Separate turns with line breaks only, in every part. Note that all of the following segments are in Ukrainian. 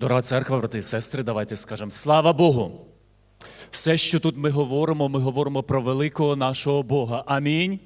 Дорога церква, брати і сестри, давайте скажемо слава Богу. Все, що тут ми говоримо, ми говоримо про великого нашого Бога. Амінь.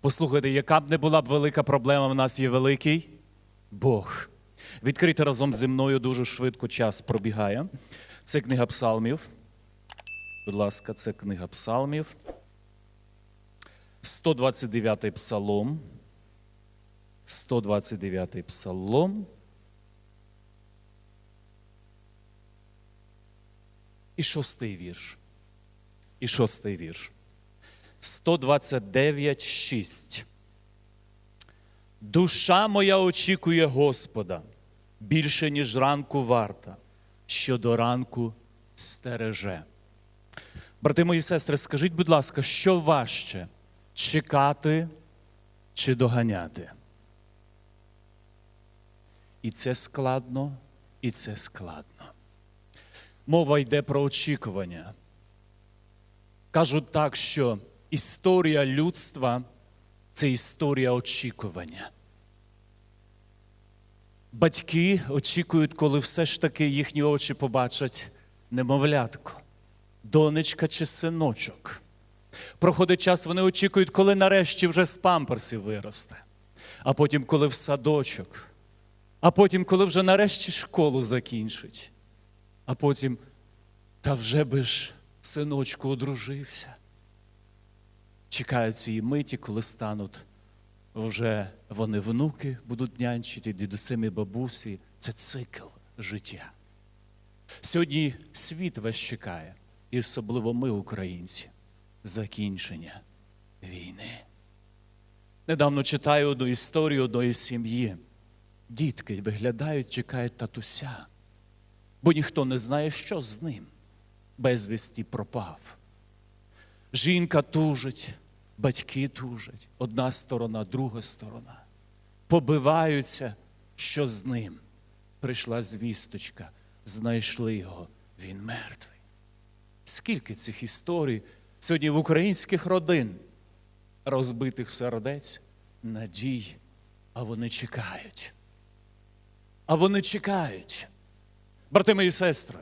Послухайте, яка б не була б велика проблема, в нас є великий Бог. Відкрийте разом зі мною дуже швидко час пробігає. Це книга Псалмів. Будь ласка, це книга Псалмів. 129 псалом. 129 псалом. І шостий вірш. І шостий вірш. 129, 6. Душа моя очікує Господа більше, ніж ранку варта, що до ранку стереже. Брати мої сестри, скажіть, будь ласка, що важче чекати чи доганяти? І це складно, і це складно. Мова йде про очікування. Кажуть так, що історія людства це історія очікування. Батьки очікують, коли все ж таки їхні очі побачать немовлятко, донечка чи синочок. Проходить час, вони очікують, коли нарешті вже з памперсів виросте, а потім, коли в садочок, а потім, коли вже нарешті школу закінчить, а потім, та вже би ж синочку одружився. Чекають цієї миті, коли стануть вже вони внуки будуть нянчити, дідусем бабусі. Це цикл життя. Сьогодні світ весь чекає, і особливо ми, українці, закінчення війни. Недавно читаю одну історію одної сім'ї. Дітки виглядають, чекають татуся, бо ніхто не знає, що з ним безвісті пропав. Жінка тужить, батьки тужать, одна сторона, друга сторона. Побиваються, що з ним. Прийшла звісточка, знайшли його, він мертвий. Скільки цих історій сьогодні в українських родин, розбитих сердець, надій, а вони чекають. А вони чекають. Брати мої сестри,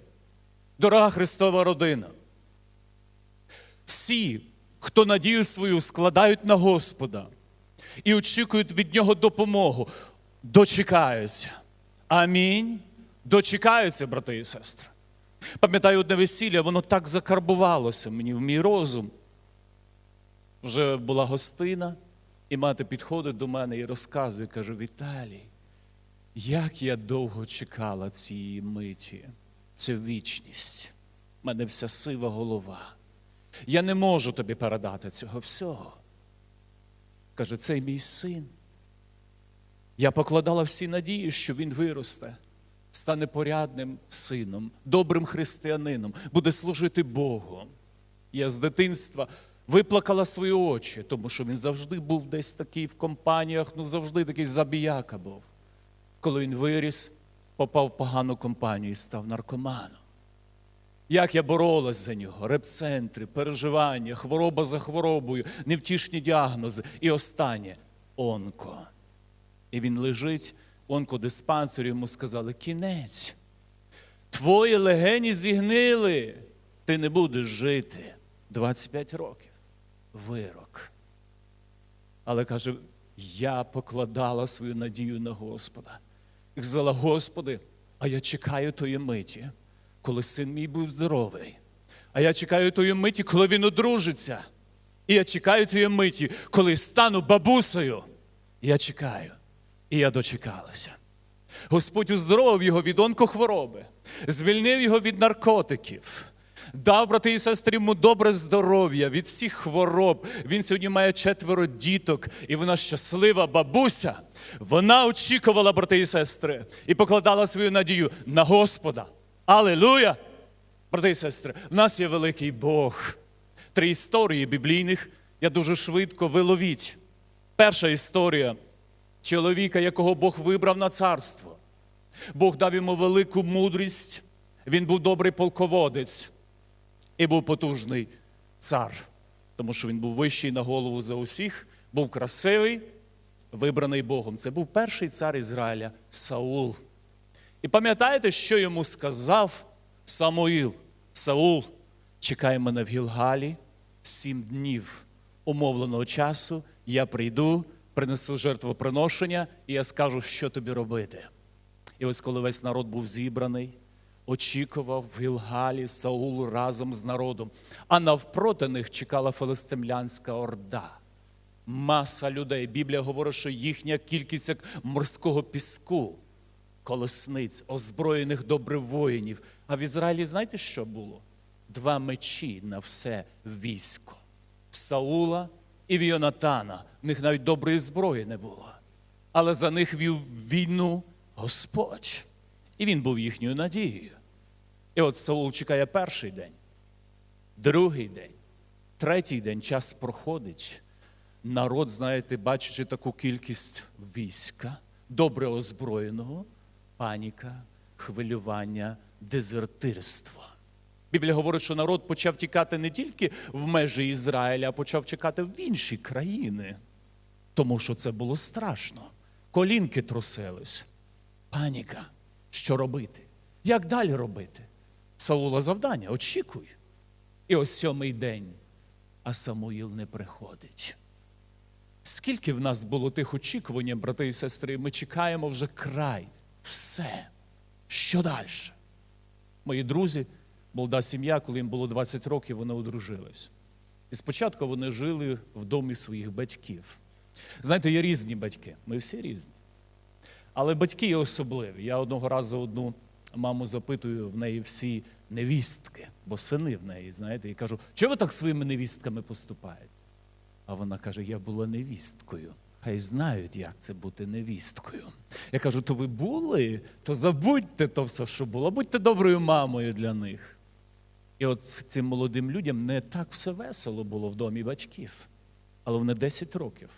дорога Христова родина. Всі, хто надію свою складають на Господа і очікують від Нього допомогу, дочекаються. Амінь. Дочекаються, брати і сестри. Пам'ятаю одне весілля, воно так закарбувалося мені в мій розум. Вже була гостина, і мати підходить до мене і розказує, каже: Віталій, як я довго чекала цієї миті, це вічність. У мене вся сива голова. Я не можу тобі передати цього всього. Каже, цей мій син. Я покладала всі надії, що він виросте, стане порядним сином, добрим християнином, буде служити Богу. Я з дитинства виплакала свої очі, тому що він завжди був десь такий в компаніях, ну завжди такий забіяка був. Коли він виріс, попав в погану компанію і став наркоманом. Як я боролась за нього, репцентри, переживання, хвороба за хворобою, невтішні діагнози. І останнє онко. І він лежить в онкодиспансері, йому сказали: кінець. Твої легені зігнили, ти не будеш жити 25 років. Вирок. Але каже, я покладала свою надію на Господа. І казала, Господи, а я чекаю тої миті коли син мій був здоровий. А я чекаю тої миті, коли він одружиться. І я чекаю тієї миті, коли стану бабусею. Я чекаю. І я дочекалася. Господь уздоровив його від онкохвороби, звільнив його від наркотиків, дав, брати і сестри, йому добре здоров'я від всіх хвороб. Він сьогодні має четверо діток, і вона щаслива бабуся. Вона очікувала, брати і сестри, і покладала свою надію на Господа. Алелуя! Брати і сестри, в нас є великий Бог. Три історії біблійних я дуже швидко виловіть. Перша історія чоловіка, якого Бог вибрав на царство. Бог дав йому велику мудрість, він був добрий полководець і був потужний цар, тому що він був вищий на голову за усіх, був красивий, вибраний Богом. Це був перший цар Ізраїля Саул. І пам'ятаєте, що йому сказав Самуїл? Саул, чекай мене в Гілгалі сім днів умовленого часу, я прийду, принесу жертвоприношення, і я скажу, що тобі робити. І ось коли весь народ був зібраний, очікував в Гілгалі Саул разом з народом, а навпроти них чекала филистимлянська орда. Маса людей. Біблія говорить, що їхня кількість як морського піску, колесниць, озброєних добре воїнів. А в Ізраїлі знаєте, що було? Два мечі на все військо. В Саула і в Йонатана. В них навіть доброї зброї не було. Але за них вів війну Господь. І він був їхньою надією. І от Саул чекає перший день, другий день, третій день час проходить. Народ, знаєте, бачачи таку кількість війська, добре озброєного, паніка, хвилювання, дезертирство. Біблія говорить, що народ почав тікати не тільки в межі Ізраїля, а почав тікати в інші країни, тому що це було страшно. Колінки трусились. Паніка. Що робити? Як далі робити? Саула завдання, очікуй. І ось сьомий день, а Самуїл не приходить. Скільки в нас було тих очікувань, брати і сестри, ми чекаємо вже край, все. Що далі? Мої друзі, молода сім'я, коли їм було 20 років, вони одружились. І спочатку вони жили в домі своїх батьків. Знаєте, є різні батьки, ми всі різні. Але батьки є особливі. Я одного разу одну маму запитую, в неї всі невістки, бо сини в неї, знаєте, і кажу, чого ви так своїми невістками поступаєте? А вона каже: Я була невісткою. Хай знають, як це бути невісткою. Я кажу, то ви були, то забудьте то все, що було, будьте доброю мамою для них. І от цим молодим людям не так все весело було в домі батьків. Але вони 10 років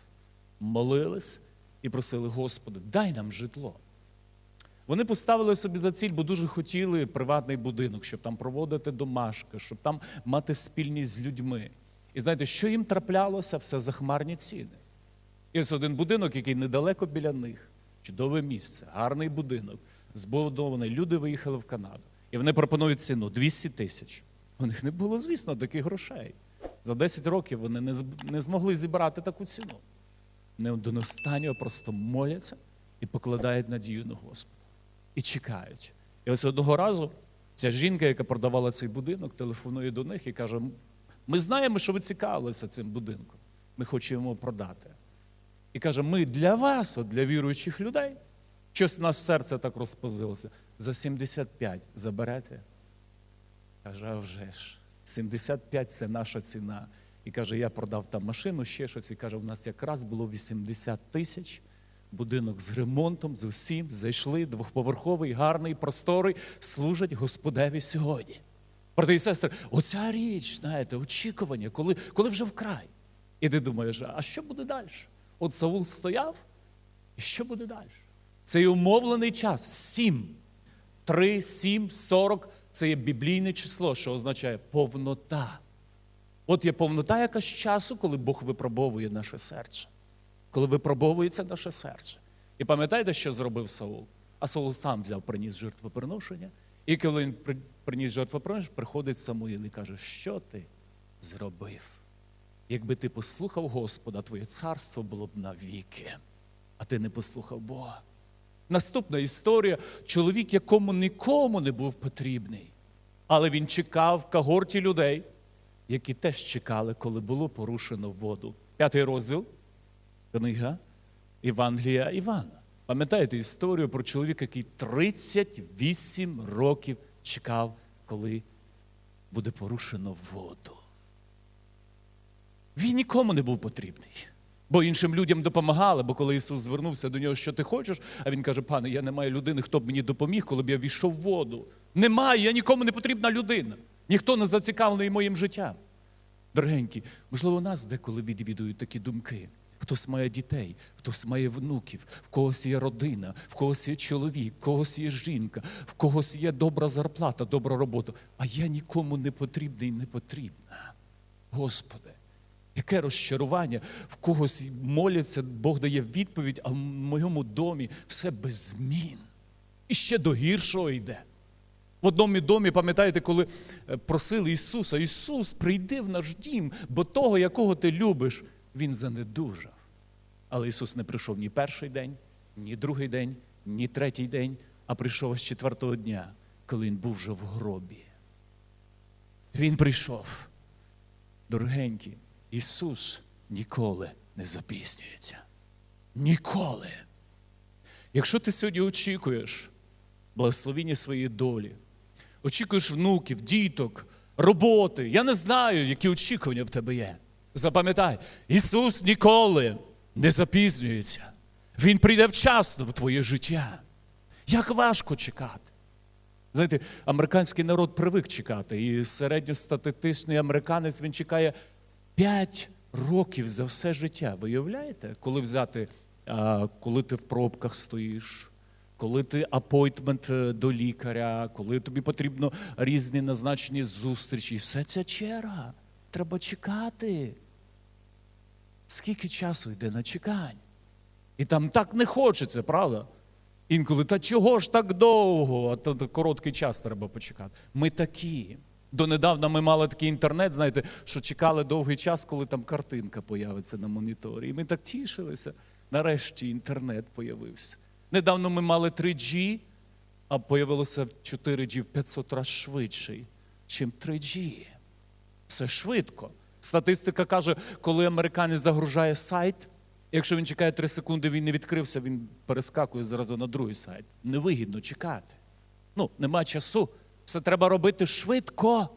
молились і просили, Господи, дай нам житло. Вони поставили собі за ціль, бо дуже хотіли приватний будинок, щоб там проводити домашки, щоб там мати спільність з людьми. І знаєте, що їм траплялося? Все захмарні ціни. І ось один будинок, який недалеко біля них, чудове місце, гарний будинок, збудований. Люди виїхали в Канаду. І вони пропонують ціну 200 тисяч. У них не було, звісно, таких грошей. За 10 років вони не, змогли зібрати таку ціну. Вони до останнього просто моляться і покладають надію на Господа. І чекають. І ось одного разу ця жінка, яка продавала цей будинок, телефонує до них і каже: ми знаємо, що ви цікавилися цим будинком. Ми хочемо продати. І каже: ми для вас, от для віруючих людей, щось наше серце так розпозилося. За 75 заберете? Каже, а вже ж, 75 це наша ціна. І каже, я продав там машину, ще щось. І каже, у нас якраз було 80 тисяч. Будинок з ремонтом, з усім, зайшли, двохповерховий, гарний, просторий, служать Господеві сьогодні. Брати і сестри, оця річ, знаєте, очікування, коли, коли вже вкрай. І ти думаєш, а що буде далі? От Саул стояв, і що буде далі? Цей умовлений час сім. 3, 7, 40 це є біблійне число, що означає повнота. От є повнота якась часу, коли Бог випробовує наше серце, коли випробовується наше серце. І пам'ятаєте, що зробив Саул? А Саул сам взяв, приніс жертвоприношення, і коли він приніс жертвоприношення, приходить Самуїл і каже, що ти зробив? Якби ти послухав Господа, твоє царство було б навіки, а ти не послухав Бога. Наступна історія: чоловік, якому нікому не був потрібний, але він чекав в когорті людей, які теж чекали, коли було порушено воду. П'ятий розділ, книга Євангелія Івана. Пам'ятаєте історію про чоловіка, який 38 років чекав, коли буде порушено воду. Він нікому не був потрібний. Бо іншим людям допомагали, бо коли Ісус звернувся до нього, що ти хочеш, а він каже: пане, я не маю людини, хто б мені допоміг, коли б я війшов в воду. Немає, я нікому не потрібна людина. Ніхто не зацікавлений моїм життям. Дорогенькі, можливо, нас деколи відвідують такі думки. Хтось має дітей, хтось має внуків, в когось є родина, в когось є чоловік, в когось є жінка, в когось є добра зарплата, добра робота. А я нікому не потрібний не потрібна. Господи, яке розчарування, в когось моляться, Бог дає відповідь, а в моєму домі все без змін. І ще до гіршого йде. В одному домі, пам'ятаєте, коли е, просили Ісуса, Ісус, прийди в наш дім, бо того, якого ти любиш, Він занедужав. Але Ісус не прийшов ні перший день, ні другий день, ні третій день, а прийшов аж четвертого дня, коли Він був вже в гробі. Він прийшов. Дорогенькі, Ісус ніколи не запізнюється. Ніколи. Якщо ти сьогодні очікуєш благословіння своєї долі, очікуєш внуків, діток, роботи, я не знаю, які очікування в тебе є. Запам'ятай, Ісус ніколи не запізнюється. Він прийде вчасно в твоє життя. Як важко чекати. Знаєте, американський народ привик чекати, і середньостатистичний американець він чекає 5 років за все життя. Ви уявляєте, коли взяти, коли ти в пробках стоїш, коли ти апойтмент е, до лікаря, коли тобі потрібно різні назначені зустрічі, все ця черга. Треба чекати. Скільки часу йде на чекання? І там так не хочеться, правда? Інколи, та чого ж так довго? А то короткий час треба почекати. Ми такі. Донедавна ми мали такий інтернет, знаєте, що чекали довгий час, коли там картинка появиться на моніторі. І ми так тішилися. Нарешті інтернет появився. Недавно ми мали 3G, а появилося 4G в 500 разів швидший, чим 3G. Все швидко. Статистика каже, коли американець загружає сайт, якщо він чекає 3 секунди, він не відкрився, він перескакує зразу на другий сайт. Невигідно чекати. Ну, нема часу. Все треба робити швидко.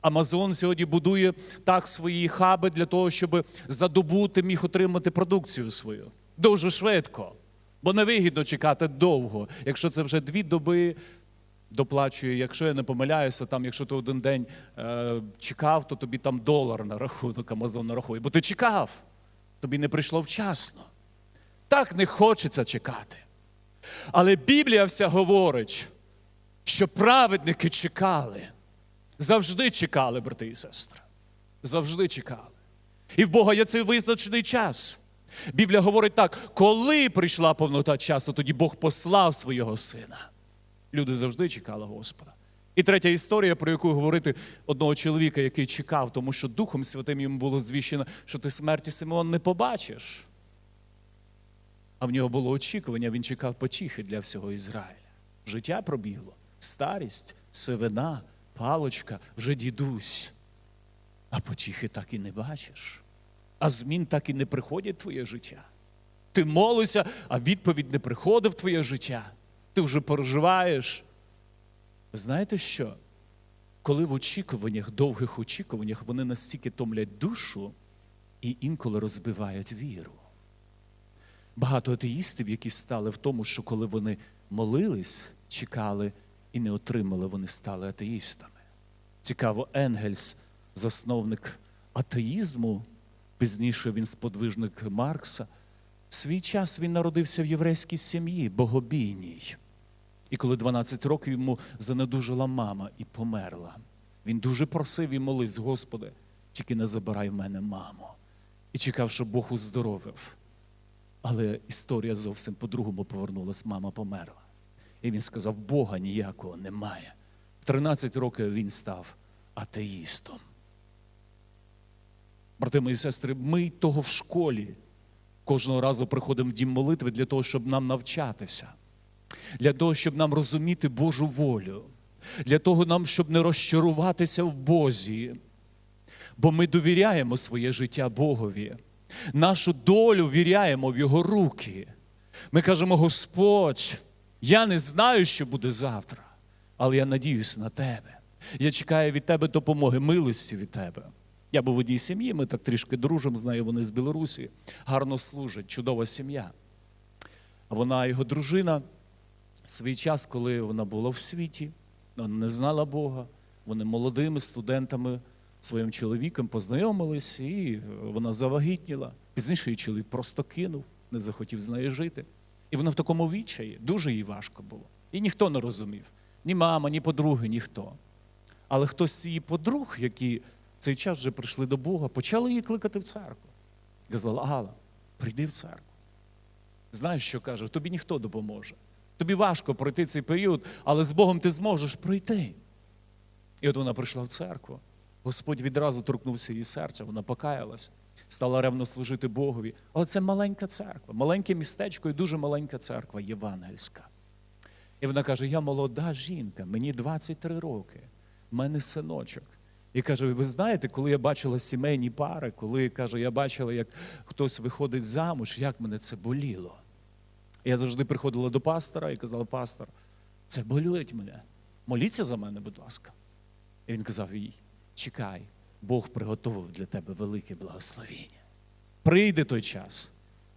Амазон сьогодні будує так свої хаби для того, щоб за добу ти міг отримати продукцію свою. Дуже швидко. Бо невигідно чекати довго. Якщо це вже дві доби доплачує, якщо я не помиляюся, там, якщо ти один день е, чекав, то тобі там долар на рахунок Амазон нарахує. Бо ти чекав, тобі не прийшло вчасно. Так не хочеться чекати. Але Біблія вся говорить, що праведники чекали. Завжди чекали, брати і сестри. Завжди чекали. І в Бога є цей визначений час. Біблія говорить так: коли прийшла повнота часу, тоді Бог послав свого сина. Люди завжди чекали Господа. І третя історія, про яку говорити одного чоловіка, який чекав, тому що Духом Святим йому було звіщено, що ти смерті Симеон не побачиш. А в нього було очікування, він чекав потіхи для всього Ізраїля. Життя пробігло, старість, сивина, палочка, вже дідусь. А потіхи так і не бачиш. А змін так і не приходять в твоє життя. Ти молишся, а відповідь не приходить в твоє життя. Ти вже переживаєш. Знаєте що? Коли в очікуваннях, довгих очікуваннях, вони настільки томлять душу і інколи розбивають віру. Багато атеїстів, які стали в тому, що коли вони молились, чекали і не отримали, вони стали атеїстами. Цікаво, Енгельс, засновник атеїзму, пізніше він сподвижник Маркса. В свій час він народився в єврейській сім'ї, богобійній. І коли 12 років йому занедужила мама і померла, він дуже просив і молився, Господи, тільки не забирай в мене маму. І чекав, що Бог уздоровив. Але історія зовсім по-другому повернулась, мама померла. І він сказав: Бога ніякого немає. В 13 років він став атеїстом. Брати мої сестри, ми того в школі кожного разу приходимо в дім молитви для того, щоб нам навчатися, для того, щоб нам розуміти Божу волю, для того нам, щоб не розчаруватися в Бозі. Бо ми довіряємо своє життя Богові. Нашу долю віряємо в Його руки. Ми кажемо, Господь, я не знаю, що буде завтра, але я надіюсь на тебе. Я чекаю від тебе допомоги, милості від тебе. Я був в одній сім'ї, ми так трішки дружимо з нею, вони з Білорусі, гарно служать, чудова сім'я. Вона, його дружина, свій час, коли вона була в світі, вона не знала Бога, вони молодими студентами своїм чоловіком познайомились, і вона завагітніла. Пізніше її чоловік просто кинув, не захотів з нею жити. І вона в такому відчаї, дуже їй важко було. І ніхто не розумів. Ні мама, ні подруги, ніхто. Але хтось з її подруг, які цей час вже прийшли до Бога, почали її кликати в церкву. Казала, Гала, прийди в церкву. Знаєш, що каже, тобі ніхто допоможе. Тобі важко пройти цей період, але з Богом ти зможеш пройти. І от вона прийшла в церкву. Господь відразу торкнувся її серця, вона покаялась, стала ревно служити Богові. Але це маленька церква, маленьке містечко і дуже маленька церква євангельська. І вона каже: Я молода жінка, мені 23 роки, в мене синочок. І каже: ви знаєте, коли я бачила сімейні пари, коли каже, я бачила, як хтось виходить замуж, як мене це боліло. Я завжди приходила до пастора і казала, пастор, це болюють мене. Моліться за мене, будь ласка. І він казав їй: чекай, Бог приготував для тебе велике благословіння. Прийде той час,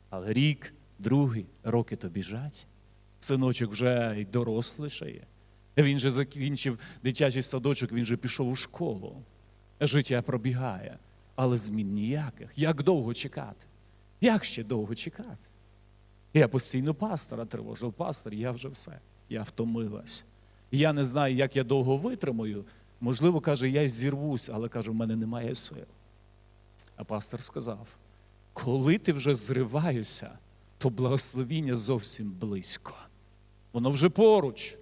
але рік, другий, роки то біжать. Синочок вже й дорослішає. Він же закінчив дитячий садочок, він же пішов у школу. Життя пробігає, але змін ніяких. Як довго чекати? Як ще довго чекати? Я постійно пастора тривожив. Пастор, я вже все. Я втомилась. Я не знаю, як я довго витримаю. Можливо, каже, я зірвусь, але каже, в мене немає сил. А пастор сказав: коли ти вже зриваєшся, то благословіння зовсім близько. Воно вже поруч.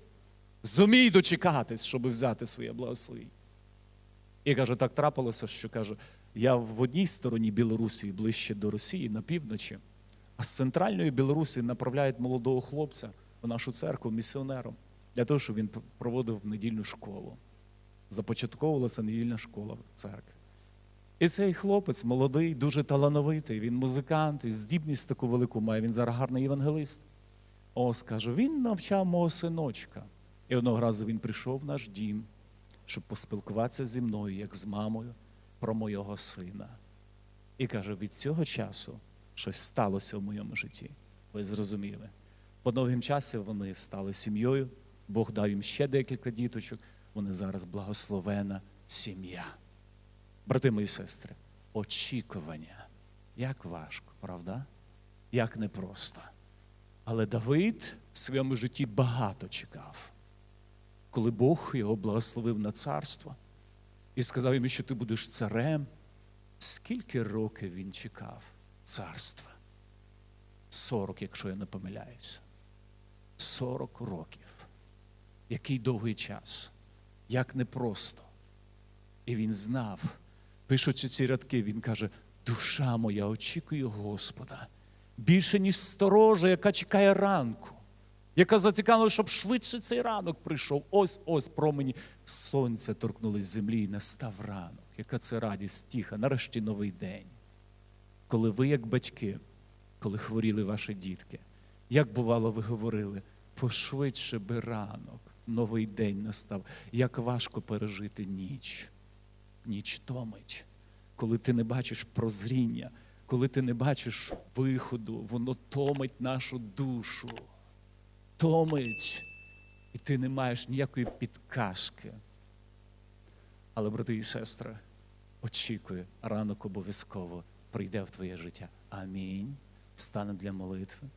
Зумій дочекатись, щоб взяти своє благословіння. І каже, так трапилося, що каже, я в одній стороні Білорусі, ближче до Росії, на півночі, а з центральної Білорусі направляють молодого хлопця в нашу церкву місіонером для того, щоб він проводив недільну школу. Започатковувалася недільна школа в церкві. І цей хлопець молодий, дуже талановитий, він музикант, і здібність таку велику має, він зараз гарний євангелист. О, скаже, він навчав мого синочка. І одного разу він прийшов в наш дім, щоб поспілкуватися зі мною, як з мамою, про мого сина. І каже: від цього часу щось сталося в моєму житті. Ви зрозуміли. По довгим часі вони стали сім'єю, Бог дав їм ще декілька діточок. Вони зараз благословена сім'я. Брати мої сестри, очікування. Як важко, правда? Як непросто. Але Давид в своєму житті багато чекав, коли Бог його благословив на царство і сказав йому, що ти будеш царем. Скільки років він чекав царства? Сорок, якщо я не помиляюся. Сорок років. Який довгий час, як непросто. І він знав, пишучи ці рядки, він каже: душа моя очікує Господа більше, ніж сторожа, яка чекає ранку, яка зацікавила, щоб швидше цей ранок прийшов. Ось ось промені сонця торкнулись землі і настав ранок. Яка це радість, тіха, нарешті новий день. Коли ви, як батьки, коли хворіли ваші дітки, як бувало, ви говорили, пошвидше би ранок, новий день настав, як важко пережити ніч. Ніч томить, коли ти не бачиш прозріння, коли ти не бачиш виходу, воно томить нашу душу, томить, і ти не маєш ніякої підказки. Але, брати і сестри, очікуй, ранок обов'язково прийде в твоє життя. Амінь. Стане для молитви.